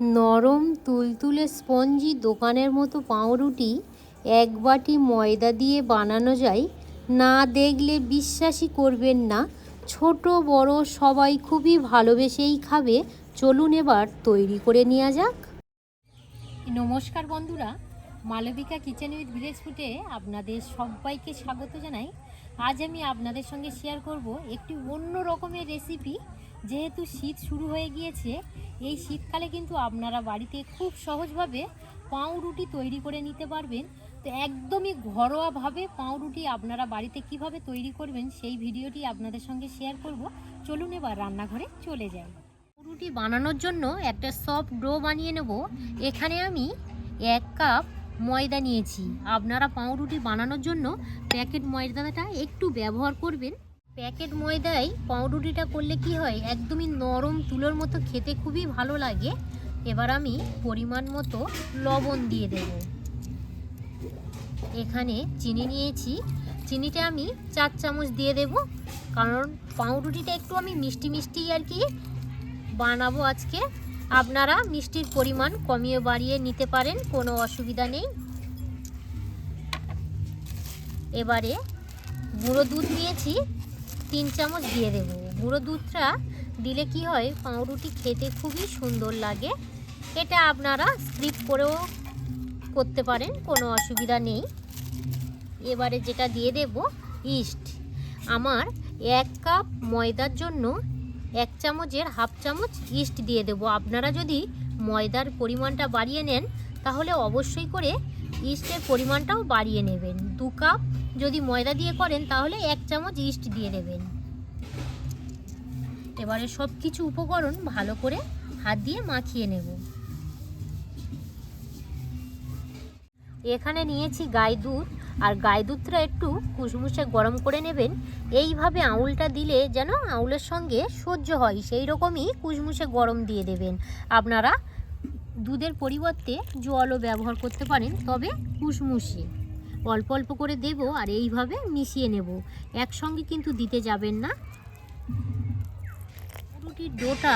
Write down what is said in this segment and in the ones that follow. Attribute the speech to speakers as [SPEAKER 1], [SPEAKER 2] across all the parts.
[SPEAKER 1] নরম তুলতুলে স্পঞ্জি দোকানের মতো পাউরুটি এক বাটি ময়দা দিয়ে বানানো যায়। না দেখলে বিশ্বাসই করবেন না। ছোট, বড় সবাই খুবই ভালোবেসেই খাবে। চলুন এবার তৈরি করে নেওয়া যাক। নমস্কার বন্ধুরা, মালবিকা কিচেন উইথ ভিলেজ ফুটে আপনাদের সবাইকে স্বাগত জানাই। আজ আমি আপনাদের সঙ্গে শেয়ার করব একটি অন্য রকমের রেসিপি যেহেতু শীত শুরু হয়ে গিয়েছে, এই শীতকালে কিন্তু আপনারা বাড়িতে খুব সহজভাবে পাউরুটি তৈরি করে নিতে পারবেন। তো একদমই ঘরোয়াভাবে পাউরুটি আপনারা বাড়িতে কীভাবে তৈরি করবেন সেই ভিডিওটি আপনাদের সঙ্গে শেয়ার করব। চলুন এবার রান্নাঘরে চলে যাই। পাউরুটি বানানোর জন্য একটা সফট ডো বানিয়ে নেব। এখানে আমি এক কাপ ময়দা নিয়েছি। আপনারা পাউরুটি বানানোর জন্য প্যাকেট ময়দাটা একটু ব্যবহার করবেন। প্যাকেট ময়দায় পাউরুটিটা করলে কি হয়? একদমই নরম তুলোর মতো খেতে খুবই ভালো লাগে। এবার আমি পরিমাণ মতো লবণ দিয়ে দেব। এখানে চিনি নিয়েছি। চিনিটা আমি চার চামচ দিয়ে দেব। কারণ পাউরুটিটা একটু আমি মিষ্টি মিষ্টি আর কি বানাবো আজকে। আপনারা মিষ্টির পরিমাণ কমিয়ে বাড়িয়ে নিতে পারেন, কোনো অসুবিধা নেই। এবারে গুঁড়ো দুধ নিয়েছি। তিন চামচ দিয়ে দেবো। গুঁড়ো দুধটা দিলে কি হয়, পাউরুটি খেতে খুবই সুন্দর লাগে। এটা আপনারা স্ক্রিপ করেও করতে পারেন, কোনো অসুবিধা নেই। এবারে যেটা দিয়ে দেব, ইস্ট। আমার এক কাপ ময়দার জন্য এক চামচের হাফ চামচ ইস্ট দিয়ে দেবো। আপনারা যদি ময়দার পরিমাণটা বাড়িয়ে নেন, তাহলে অবশ্যই করে ইস্টের পরিমাণটাও বাড়িয়ে নেবেন। দু কাপ যদি ময়দা দিয়ে করেন, তাহলে এক চামচ ইস্ট দিয়ে দেবেন। এবারে সব কিছু উপকরণ ভালো করে হাত দিয়ে মাখিয়ে নেব। এখানে নিয়েছি গাই দুধ, আর গাই দুধটা একটু কুসমুসে গরম করে নেবেন। এইভাবে আউলটা দিলে যেন আউলের সঙ্গে সহ্য হয়, সেই রকমই কুসমুসে গরম দিয়ে দেবেন। আপনারা দুধের পরিবর্তে জলও ব্যবহার করতে পারেন, তবে কুসমুসে। অল্প অল্প করে দেব আর এইভাবে মিশিয়ে নেব। একসঙ্গে কিন্তু দিতে যাবেন না। রুটির ডোটা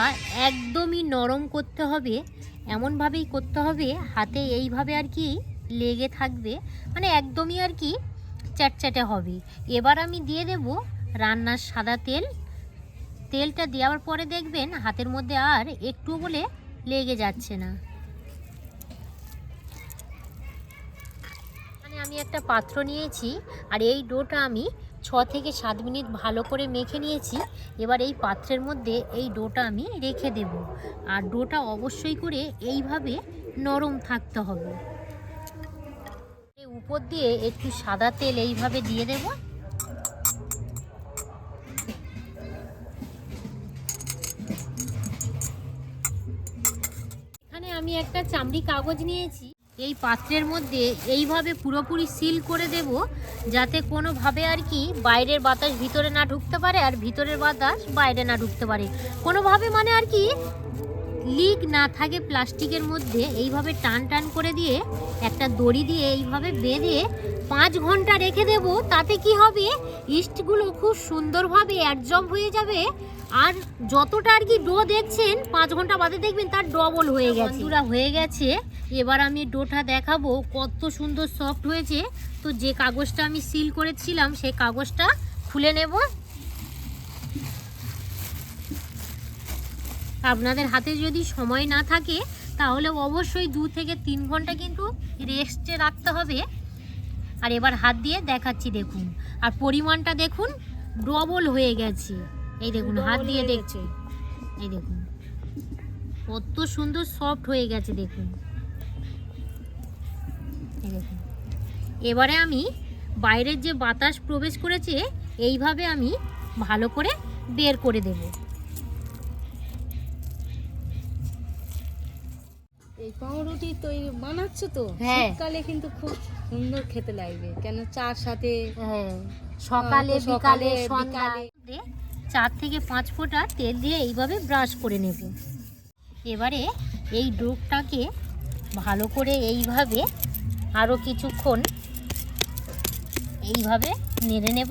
[SPEAKER 1] একদমই নরম করতে হবে, এমনভাবেই করতে হবে, হাতে এইভাবে আর কি লেগে থাকবে মানে একদমই আর কি চ্যাটচ্যাটে হবে। এবার আমি দিয়ে দেব রান্নার সাদা তেল। তেলটা দেওয়ার পরে দেখবেন হাতের মধ্যে আর একটু বলে লেগে যাচ্ছে না। আমি একটা পাত্র নিয়েছি আর এই ডোটা আমি ছ থেকে সাত মিনিট ভালো করে মেখে নিয়েছি। এবার এই পাত্রের মধ্যে এই ডোটা আমি রেখে দেব। আর ডোটা অবশ্যই করে এইভাবে নরম থাকতে হবে। উপর দিয়ে একটু সাদা তেল এইভাবে দিয়ে দেব। এখানে আমি একটা চামড়ি কাগজ নিয়েছি। এই পাত্রের মধ্যে এইভাবে পুরোপুরি সিল করে দেব যাতে কোনোভাবে আর কি বাইরের বাতাস ভিতরে না ঢুকতে পারে আর ভিতরের বাতাস বাইরে না ঢুকতে পারে। কোনোভাবে মানে আর কি লিক না থাকে প্লাস্টিকের মধ্যে, এইভাবে টান টান করে দিয়ে একটা দড়ি দিয়ে এইভাবে বেঁধে পাঁচ ঘণ্টা রেখে দেব, তাতে কি হবে? ইস্টগুলো খুব সুন্দরভাবে অ্যাডজব হয়ে যাবে আর যতটা আর কি ডো দেখছেন, পাঁচ ঘণ্টা বাদে দেখবেন তার ডবল হয়ে গেছে। হয়ে গেছে। এবার আমি ডোটা দেখাবো কত সুন্দর সফট হয়েছে। তো যে কাগজটা আমি সিল করেছিলাম সেই কাগজটা খুলে নেব। আপনাদের হাতে যদি সময় না থাকে তাহলে অবশ্যই দু থেকে তিন ঘণ্টা কিন্তু রেস্টে রাখতে হবে। আর এবার হাত দিয়ে দেখাচ্ছি দেখুন। আর পরিমাণটা দেখুন ডবল হয়ে গেছে। এই দেখুন হাত দিয়ে দেখছে এই দেখুন কত সুন্দর সফট হয়ে গেছে দেখুন। এবারে আমি বাইরের যে বাতাস প্রবেশ করেছে এইভাবে আমি ভালো করে বের করে দেবো।
[SPEAKER 2] এই পাউরুটি তৈরি বানাচ্ছো তো?
[SPEAKER 1] হ্যাঁ।
[SPEAKER 2] শীতকালে কিন্তু খুব সুন্দর খেতে লাগবে। কেন চার সাথে?
[SPEAKER 1] হ্যাঁ সকালে বিকালে সন্ধ্যায় চার থেকে পাঁচ ফোঁটা তেল দিয়ে এইভাবে ব্রাশ করে নেব। এবারে এই ডোকটাকে ভালো করে এইভাবে আরও কিছুক্ষণ এইভাবে নেড়ে নেব।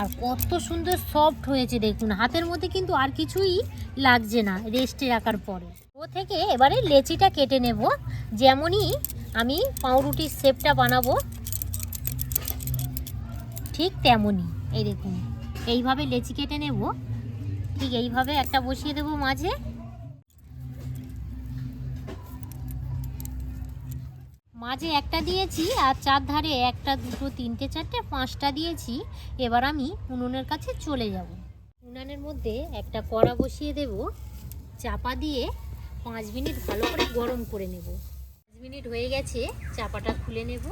[SPEAKER 1] আর কত সুন্দর সফট হয়েছে দেখুন, হাতের মধ্যে কিন্তু আর কিছুই লাগছে না রেস্টে রাখার পরে। ও থেকে এবারে লেচিটা কেটে নেব, যেমনই আমি পাউরুটির শেপটা বানাবো, ঠিক তেমনই। এই দেখুন, এইভাবে লেচি কেটে নেব, ঠিক এইভাবে একটা বসিয়ে দেবো মাঝে। মাঝে একটা দিয়েছি আর চার ধারে একটা, দুটো, তিনটে, চারটে, পাঁচটা দিয়েছি। এবার আমি উনুনের কাছে চলে যাব। উনানের মধ্যে একটা কড়া বসিয়ে দেব। চাপা দিয়ে পাঁচ মিনিট ভালো করে গরম করে নেব। পাঁচ মিনিট হয়ে গেছে, চাপাটা খুলে নেব।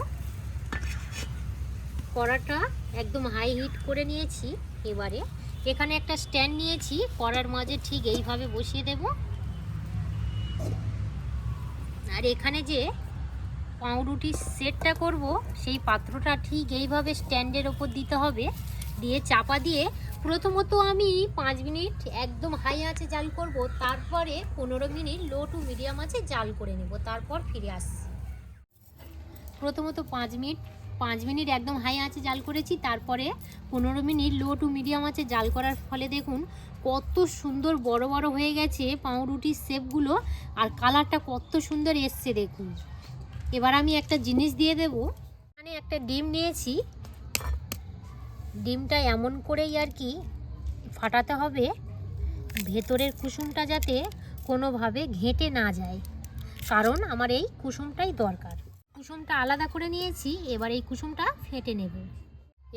[SPEAKER 1] কড়াটা একদম হাই হিট করে নিয়েছি। এবারে এখানে একটা স্ট্যান্ড নিয়েছি। কড়ার মাঝে ঠিক এইভাবে বসিয়ে দেব। আর এখানে যে পাউরুটির সেটটা করব, সেই পাত্রটা ঠিক এইভাবে স্ট্যান্ডের ওপর দিতে হবে। দিয়ে চাপা দিয়ে প্রথমত আমি পাঁচ মিনিট একদম হাই আঁচে জাল করব, তারপরে পনেরো মিনিট লো টু মিডিয়াম আঁচে জাল করে নেব, তারপর ফিরে আসছি। প্রথমত পাঁচ মিনিট পাঁচ মিনিট একদম হাই আঁচে জাল করেছি, তারপরে পনেরো মিনিট লো টু মিডিয়াম আঁচে জাল করার ফলে দেখুন কত সুন্দর বড় বড় হয়ে গেছে পাউরুটির শেপগুলো, আর কালারটা কত সুন্দর এসছে দেখুন। এবার আমি একটা জিনিস দিয়ে দেব। মানে একটা ডিম নিয়েছি। ডিমটা এমন করেই আর কি ফাটাতে হবে, ভেতরের কুসুমটা যাতে কোনোভাবে ঘেঁটে না যায়, কারণ আমার এই কুসুমটাই দরকার। কুসুমটা আলাদা করে নিয়েছি, এবার এই কুসুমটা ফেটে নেব।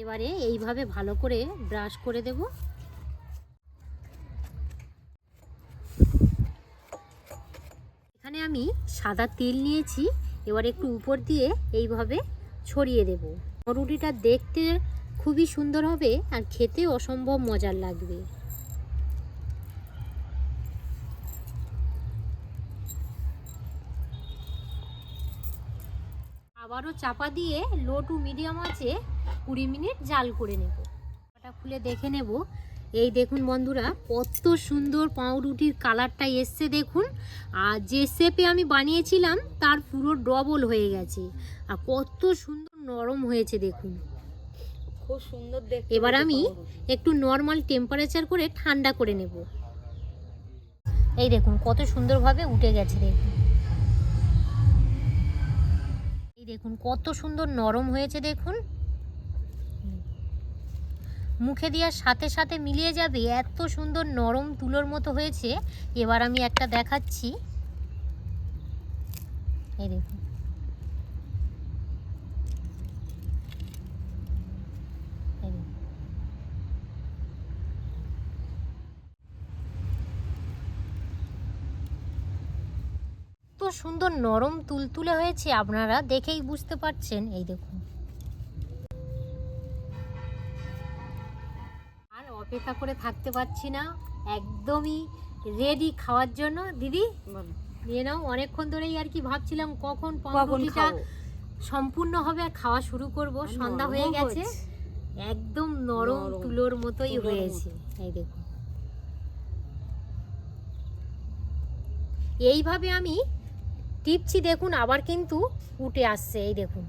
[SPEAKER 1] এবারে এইভাবে ভালো করে ব্রাশ করে দেব। এখানে আমি সাদা তেল নিয়েছি। এবার একটু উপর দিয়ে এইভাবে ছড়িয়ে দেব। রুটিটা দেখতে খুবই সুন্দর হবে আর খেতে অসম্ভব মজার লাগবে। আবারও চাপা দিয়ে লো টু মিডিয়াম আছে কুড়ি মিনিট জাল করে নেব। খুলে দেখে নেব এই দেখুন বন্ধুরা কত সুন্দর পাউরুটির কালারটা এসছে দেখুন। আর যে শেপে আমি বানিয়েছিলাম তার পুরো ডবল হয়ে গেছে। আর কত সুন্দর নরম হয়েছে দেখুন।
[SPEAKER 2] খুব সুন্দর দেখতে
[SPEAKER 1] এবার আমি একটু নর্মাল টেম্পারেচার করে ঠান্ডা করে নেব। এই দেখুন কত সুন্দরভাবে উঠে গেছে দেখুন। এই দেখুন কত সুন্দর নরম হয়েছে দেখুন। মুখে দেওয়ার সাথে সাথে মিলিয়ে যাবে, এত সুন্দর নরম তুলোর মতো হয়েছে। এবার আমি একটা দেখাচ্ছি। এই দেখুন সুন্দর নরম তুলতুলে হয়েছে, আপনারা দেখেই বুঝতে পারছেন। এই দেখুন। অপেক্ষা করে থাকতে পারছি না। একদমই রেডি খাওয়ার জন্য। দিদি নিয়ে নাও। অনেকক্ষণ ধরেই আর কি ভাবছিলাম কখন পাউরুটিটা সম্পূর্ণ হবে আর খাওয়া শুরু করব। সন্ধ্যা হয়ে গেছে। একদম নরম
[SPEAKER 2] নরম,
[SPEAKER 1] তুলোর মতোই হয়েছে। এই দেখুন এইভাবে আমি টিপছি দেখুন আবার কিন্তু উঠে আসছে। এই দেখুন।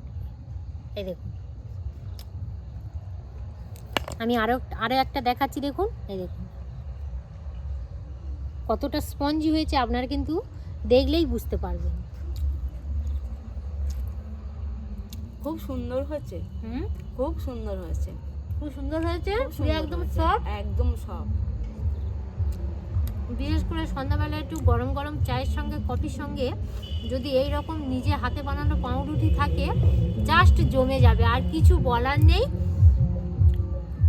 [SPEAKER 1] এই দেখুন। আমি আরও আরও একটা দেখাচ্ছি দেখুন। এই দেখুন। কতটা স্পঞ্জি হয়েছে আপনারা কিন্তু দেখলেই বুঝতে পারবেন।
[SPEAKER 2] খুব সুন্দর হয়েছে।
[SPEAKER 1] হুম?
[SPEAKER 2] খুব সুন্দর হয়েছে।
[SPEAKER 1] খুব সুন্দর হয়েছে? একদম। সফট
[SPEAKER 2] একদম সব
[SPEAKER 1] বিশেষ করে সন্ধ্যাবেলা একটু গরম গরম চায়ের সঙ্গে কফির সঙ্গে যদি এই রকম নিজে হাতে বানানো পাউরুটি থাকে জাস্ট জমে যাবে। আর কিছু বলার নেই।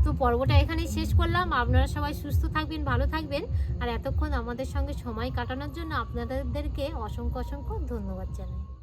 [SPEAKER 1] তো পর্বটা এখানেই শেষ করলাম। আপনারা সবাই সুস্থ থাকবেন, ভালো থাকবেন। আর এতক্ষণ আমাদের সঙ্গে সময় কাটানোর জন্য আপনাদেরকে অসংখ্য অসংখ্য ধন্যবাদ জানাই।